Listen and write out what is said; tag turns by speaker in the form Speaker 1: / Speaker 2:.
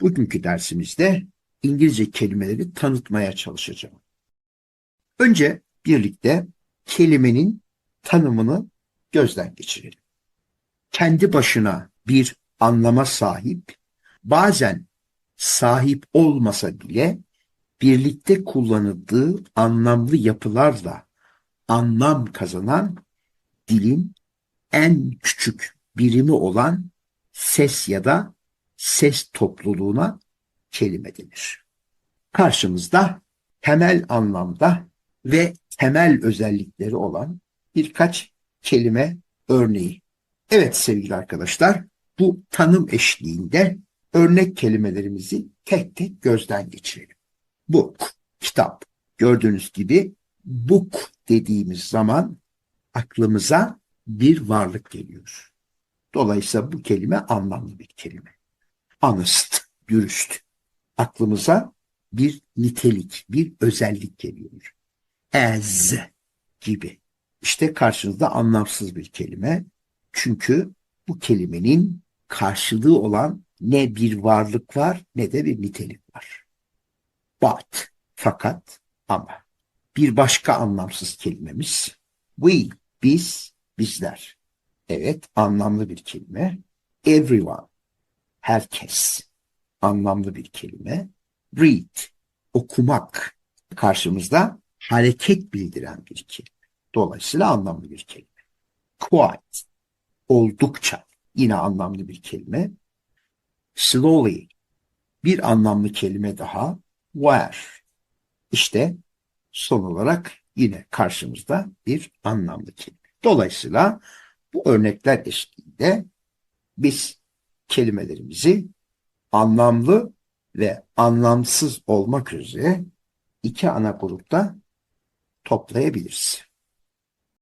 Speaker 1: Bugünkü dersimizde İngilizce kelimeleri tanıtmaya çalışacağım. Önce birlikte kelimenin tanımını gözden geçirelim. Kendi başına bir anlama sahip, bazen sahip olmasa bile birlikte kullanıldığı anlamlı yapılarla anlam kazanan dilin en küçük birimi olan ses ya da ses topluluğuna kelime denir. Karşımızda temel anlamda ve temel özellikleri olan birkaç kelime örneği. Evet sevgili arkadaşlar, bu tanım eşliğinde örnek kelimelerimizi tek tek gözden geçirelim. Book, kitap. Gördüğünüz gibi book dediğimiz zaman aklımıza bir varlık geliyor. Dolayısıyla bu kelime anlamlı bir kelime. Honest, dürüst. Aklımıza bir nitelik, bir özellik geliyor. As gibi. İşte karşınızda anlamsız bir kelime. Çünkü bu kelimenin karşılığı olan ne bir varlık var ne de bir nitelik var. But, fakat, ama. Bir başka anlamsız kelimemiz we, biz, bizler. Evet, anlamlı bir kelime. Everyone, herkes. Anlamlı bir kelime. Read, okumak. Karşımızda hareket bildiren bir kelime. Dolayısıyla anlamlı bir kelime. Quite, oldukça. Yine anlamlı bir kelime. Slowly, bir anlamlı kelime daha. Where. İşte son olarak yine karşımızda bir anlamlı kelime. Dolayısıyla bu örnekler eşliğinde biz kelimelerimizi anlamlı ve anlamsız olmak üzere iki ana grupta toplayabiliriz.